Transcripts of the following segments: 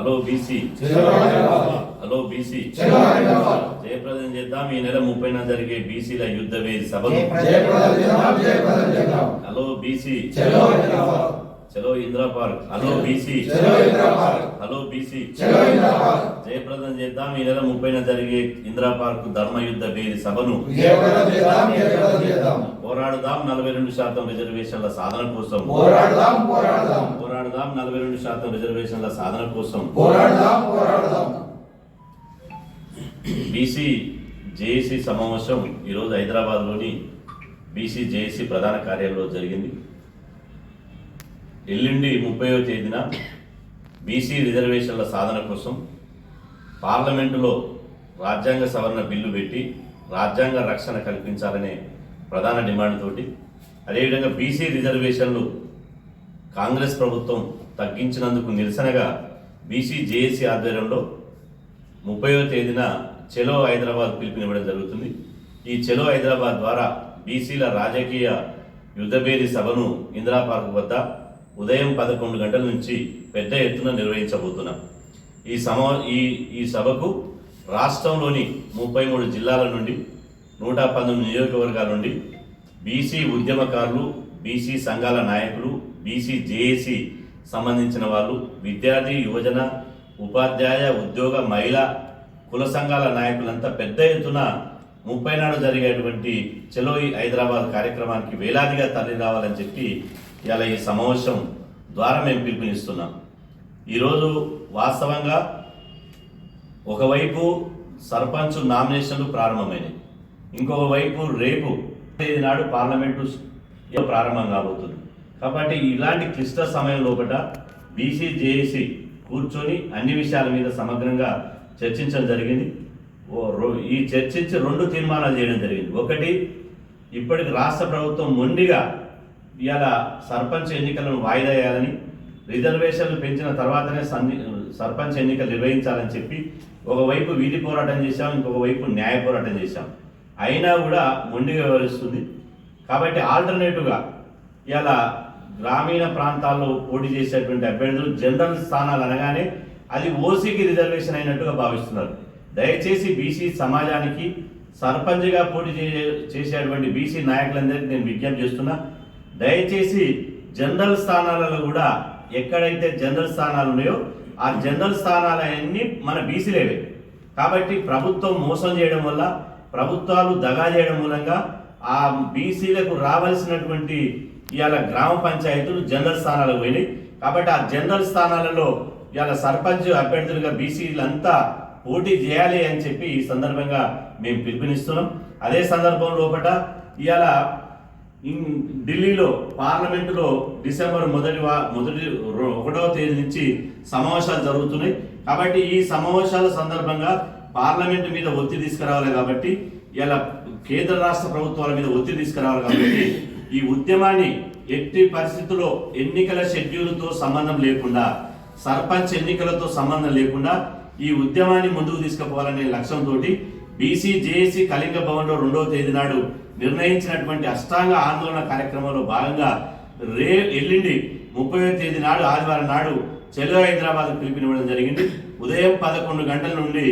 Hello BC. Hello BC. జయప్రదం చేద్దాం. ఈ నెల ముప్పైన జరిగే బీసీల యుద్ధ వేది చేద్దాం. Hello BC. చలో Indira park. Hello BC. Hello BC. జయప్రదం చేద్దాం. ఈ నెల ముప్పైన జరిగే ఇందిరా పార్క్ ధర్మ యుద్ధ వేది సభను పోరాడుదాం. నలభై రెండు శాతం రిజర్వేషన్ల సాధన కోసం. పోరాడదాం. పోరాడదాం. పోరాడుదాం. నలభై రెండు శాతం రిజర్వేషన్ల సాధన కోసం. పోరాడదాం. పోరాడదాం. బీసీ జేఏసీ సమావేశం ఈరోజు హైదరాబాద్లోని బీసీ జేఏసీ ప్రధాన కార్యాలయంలో జరిగింది. ఎల్లుండి ముప్పైవ తేదీన బీసీ రిజర్వేషన్ల సాధన కోసం పార్లమెంటులో రాజ్యాంగ సవరణ బిల్లు పెట్టి రాజ్యాంగ రక్షణ కల్పించాలనే ప్రధాన డిమాండ్ తోటి అదేవిధంగా బీసీ రిజర్వేషన్లు కాంగ్రెస్ ప్రభుత్వం తగ్గించినందుకు నిరసనగా బీసీ జేఏసీ ఆధ్వర్యంలో ముప్పైవ తేదీన చెలో హైదరాబాద్ పిలుపునివ్వడం జరుగుతుంది. ఈ చెలో హైదరాబాద్ ద్వారా బీసీల రాజకీయ యుద్ధభేరి సభను ఇందిరా పార్క్ వద్ద ఉదయం పదకొండు గంటల నుంచి పెద్ద ఎత్తున నిర్వహించబోతున్నాం. ఈ సమా ఈ ఈ సభకు రాష్ట్రంలోని ముప్పై మూడు జిల్లాల నుండి నూట పంతొమ్మిది నియోజకవర్గాల నుండి బీసీ ఉద్యమకారులు బీసీ సంఘాల నాయకులు బీసీ జేఏసీ సంబంధించిన వాళ్ళు విద్యార్థి యువజన ఉపాధ్యాయ ఉద్యోగ మహిళా కుల సంఘాల నాయకులంతా పెద్ద ఎత్తున ముప్పై నాడు జరిగేటువంటి చెలోయి హైదరాబాద్ కార్యక్రమానికి వేలాదిగా తరలి రావాలని చెప్పి ఇవాళ ఈ సమావేశం ద్వారా మేము పిలుపునిస్తున్నాం. ఈరోజు వాస్తవంగా ఒకవైపు సర్పంచ్ నామినేషన్లు ప్రారంభమైనవి ఇంకొక వైపు రేపు తేదీ నాడు పార్లమెంటు ప్రారంభం కాబోతుంది. కాబట్టి ఇలాంటి క్లిష్ట సమయం లోపల బీసీ జేఏసీ కూర్చొని అన్ని విషయాల మీద సమగ్రంగా చర్చించడం జరిగింది. ఓ ఈ చర్చించి రెండు తీర్మానాలు చేయడం జరిగింది. ఒకటి ఇప్పటికి రాష్ట్ర ప్రభుత్వం మొండిగా ఇవాళ సర్పంచ్ ఎన్నికలను వాయిదా వేయాలని రిజర్వేషన్లు పెంచిన తర్వాతనే సన్ని సర్పంచ్ ఎన్నికలు నిర్వహించాలని చెప్పి ఒకవైపు వీధి పోరాటం చేశాం ఇంకొక వైపు న్యాయ పోరాటం చేశాం. అయినా కూడా మొండిగా వ్యవహరిస్తుంది. కాబట్టి ఆల్టర్నేటివ్గా ఇలా గ్రామీణ ప్రాంతాల్లో పోటీ చేసేటువంటి అభ్యర్థులు జనరల్ స్థానాలు అనగానే అది ఓసీకి రిజర్వేషన్ అయినట్టుగా భావిస్తున్నారు. దయచేసి బీసీ సమాజానికి సర్పంచ్గా పోటీ చే- చేసేటువంటి బీసీ నాయకులందరికీ నేను విజ్ఞప్తి చేస్తున్నా దయచేసి జనరల్ స్థానాలలో కూడా ఎక్కడైతే జనరల్ స్థానాలు ఉన్నాయో ఆ జనరల్ స్థానాలన్నీ మన బీసీలేవే కాబట్టి ప్రభుత్వం మోసం చేయడం వల్ల ప్రభుత్వాలు దగా చేయడం మూలంగా ఆ బీసీలకు రావాల్సినటువంటి ఇవాళ గ్రామ పంచాయతీలు జనరల్ స్థానాలకు పోయినాయి. కాబట్టి ఆ జనరల్ స్థానాలలో ఇవాళ సర్పంచ్ అభ్యర్థులుగా బీసీలంతా పోటీ చేయాలి అని చెప్పి ఈ సందర్భంగా మేము పిలుపునిస్తున్నాం. అదే సందర్భం లోపల ఇవాళ ఢిల్లీలో పార్లమెంటులో డిసెంబర్ మొదటి వా మొదటి ఒకటవ తేదీ నుంచి సమావేశాలు జరుగుతున్నాయి. కాబట్టి ఈ సమావేశాల సందర్భంగా పార్లమెంట్ మీద ఒత్తిడి తీసుకురావాలి కాబట్టి ఇలా కేంద్ర రాష్ట్ర ప్రభుత్వాల మీద ఒత్తిడి తీసుకురావాలి కాబట్టి ఈ ఉద్యమాన్ని ఎట్టి పరిస్థితుల్లో ఎన్నికల షెడ్యూల్తో సంబంధం లేకుండా సర్పంచ్ ఎన్నికలతో సంబంధం లేకుండా ఈ ఉద్యమాన్ని ముందుకు తీసుకుపోవాలనే లక్ష్యంతో బీసీ జేఏసీ కళింగ భవన్లో రెండవ తేదీ నాడు నిర్ణయించినటువంటి అష్టాంగ ఆందోళన కార్యక్రమంలో భాగంగా రే ఎల్లుండి ముప్పై తేదీ నాడు ఆదివారం నాడు చెలో హైదరాబాద్ పిలుపునివ్వడం జరిగింది. ఉదయం పదకొండు గంటల నుండి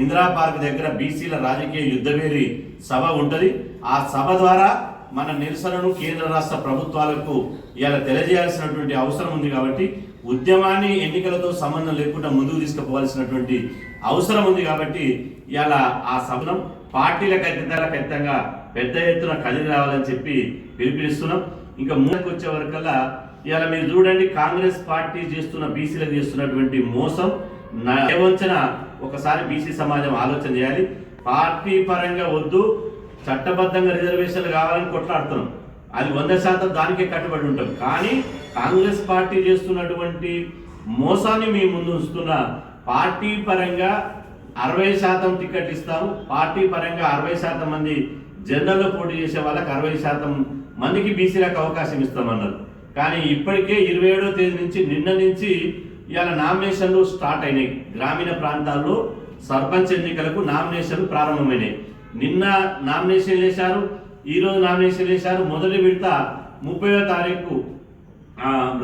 ఇందిరా పార్క్ దగ్గర బీసీల రాజకీయ యుద్ధవేరి సభ ఉంటుంది. ఆ సభ ద్వారా మన నిరసనను కేంద్ర రాష్ట్ర ప్రభుత్వాలకు ఇలా తెలియజేయాల్సినటువంటి అవసరం ఉంది కాబట్టి ఉద్యమాన్ని ఎన్నికలతో సంబంధం లేకుండా ముందుకు తీసుకుపోవాల్సినటువంటి అవసరం ఉంది కాబట్టి ఇవాళ ఆ సభనం పార్టీల అతీతంగా ఖచ్చితంగా పెద్ద ఎత్తున కదిలి రావాలని చెప్పి పిలుపునిస్తున్నాం. ఇంకా ముందుకు వచ్చే వరకల్లా ఇవాళ మీరు చూడండి కాంగ్రెస్ పార్టీ చేస్తున్న బీసీలకు చేస్తున్నటువంటి మోసం నా- వంచన ఒకసారి బీసీ సమాజం ఆలోచన చేయాలి. పార్టీ పరంగా వద్దు చట్టబద్ధంగా రిజర్వేషన్లు కావాలని కొట్లాడుతున్నాం. అది వంద శాతం దానికే కట్టుబడి ఉంటాం. కానీ కాంగ్రెస్ పార్టీ చేస్తున్నటువంటి మోసాన్ని మీ ముందు ఉంచుతున్న పార్టీ పరంగా అరవై శాతం టికెట్ ఇస్తాము. పార్టీ పరంగా అరవై శాతం మంది జనరల్లో పోటీ చేసే వాళ్ళకి అరవై శాతం మందికి బీసీలకు అవకాశం ఇస్తామన్నారు. కానీ ఇప్పటికే ఇరవై ఏడో తేదీ నుంచి నిన్న నుంచి ఇవాళ నామినేషన్లు స్టార్ట్ అయినాయి. గ్రామీణ ప్రాంతాల్లో సర్పంచ్ ఎన్నికలకు నామినేషన్లు ప్రారంభమైనాయి. నిన్న నామినేషన్ వేశారు ఈరోజు నామినేషన్ వేశారు. మొదటి విడత ముప్పైవ తారీఖు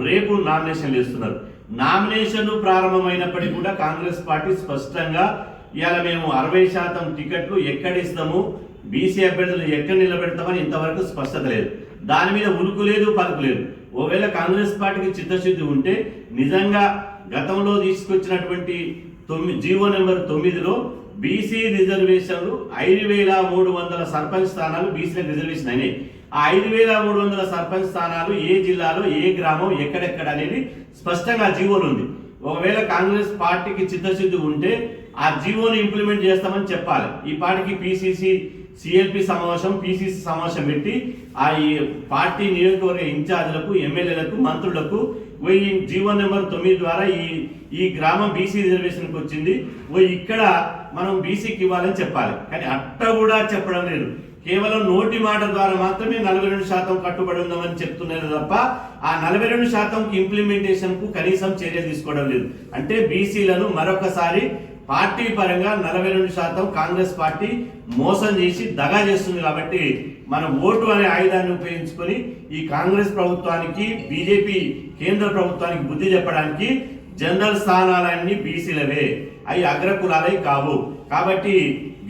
రేపు నామినేషన్లు ఇస్తున్నారు నామినేషన్లు ప్రారంభమైనప్పటికీ కూడా కాంగ్రెస్ పార్టీ స్పష్టంగా ఇవాళ మేము అరవై శాతం టికెట్లు ఎక్కడ ఇస్తాము బీసీ అభ్యర్థులు ఎక్కడ నిలబెడతామని ఇంతవరకు స్పష్టత లేదు. దాని మీద ఉలుకు లేదు పలుకు లేదు. ఒకవేళ కాంగ్రెస్ పార్టీకి చిత్తశుద్ధి ఉంటే నిజంగా గతంలో తీసుకొచ్చినటువంటి తొమ్మిది జీవో నెంబర్ తొమ్మిదిలో బీసీ రిజర్వేషన్లు ఐదు వేల మూడు వందల సర్పంచ్ స్థానాలు బీసీలకు రిజర్వేషన్ అయినాయి. ఆ ఐదు వేల మూడు వందల సర్పంచ్ స్థానాలు ఏ జిల్లాలో ఏ గ్రామం ఎక్కడెక్కడ అనేది స్పష్టంగా జీవోలు ఉంది. ఒకవేళ కాంగ్రెస్ పార్టీకి చిత్తశుద్ధి ఉంటే ఆ జీవోని ఇంప్లిమెంట్ చేస్తామని చెప్పాలి. ఈ పార్టీకి పిసిసి సిఎల్పి సమావేశం పిసిసి సమావేశం పెట్టి ఆ ఈ పార్టీ నియోజకవర్గ ఇన్ఛార్జ్లకు ఎమ్మెల్యేలకు మంత్రులకు ఈ జీవో నెంబర్ తొమ్మిది ద్వారా ఈ ఈ గ్రామం బీసీ రిజర్వేషన్కి వచ్చింది. ఓ ఇక్కడ మనం బీసీకి ఇవ్వాలని చెప్పాలి. కానీ అట్ట కూడా చెప్పడం లేదు. కేవలం నోటి మాట ద్వారా మాత్రమే నలభై రెండు శాతం కట్టుబడి ఉందామని చెప్తున్నారు తప్ప ఆ నలభై రెండు శాతంకి ఇంప్లిమెంటేషన్కు కనీసం చర్యలు తీసుకోవడం లేదు. అంటే బీసీలను మరొకసారి పార్టీ పరంగా నలభై రెండు శాతం కాంగ్రెస్ పార్టీ మోసం చేసి దగా చేస్తుంది కాబట్టి మన ఓటు అనే ఆయుధాన్ని ఉపయోగించుకొని ఈ కాంగ్రెస్ ప్రభుత్వానికి బీజేపీ కేంద్ర ప్రభుత్వానికి బుద్ధి చెప్పడానికి జనరల్ స్థానాలన్నీ బీసీలవే. అవి అగ్రకులాలే కావు. కాబట్టి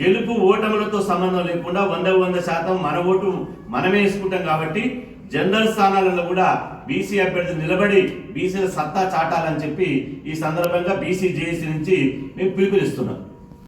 గెలుపు ఓటములతో సంబంధం లేకుండా వంద వంద శాతం మన ఓటు మనమే వేసుకుంటాం కాబట్టి జనరల్ స్థానాలలో కూడా బీసీ అభ్యర్థి నిలబడి బీసీల సత్తా చాటాలని చెప్పి ఈ సందర్భంగా బీసీ జేఏసీ నుంచి మేము పిలుపునిస్తున్నాం.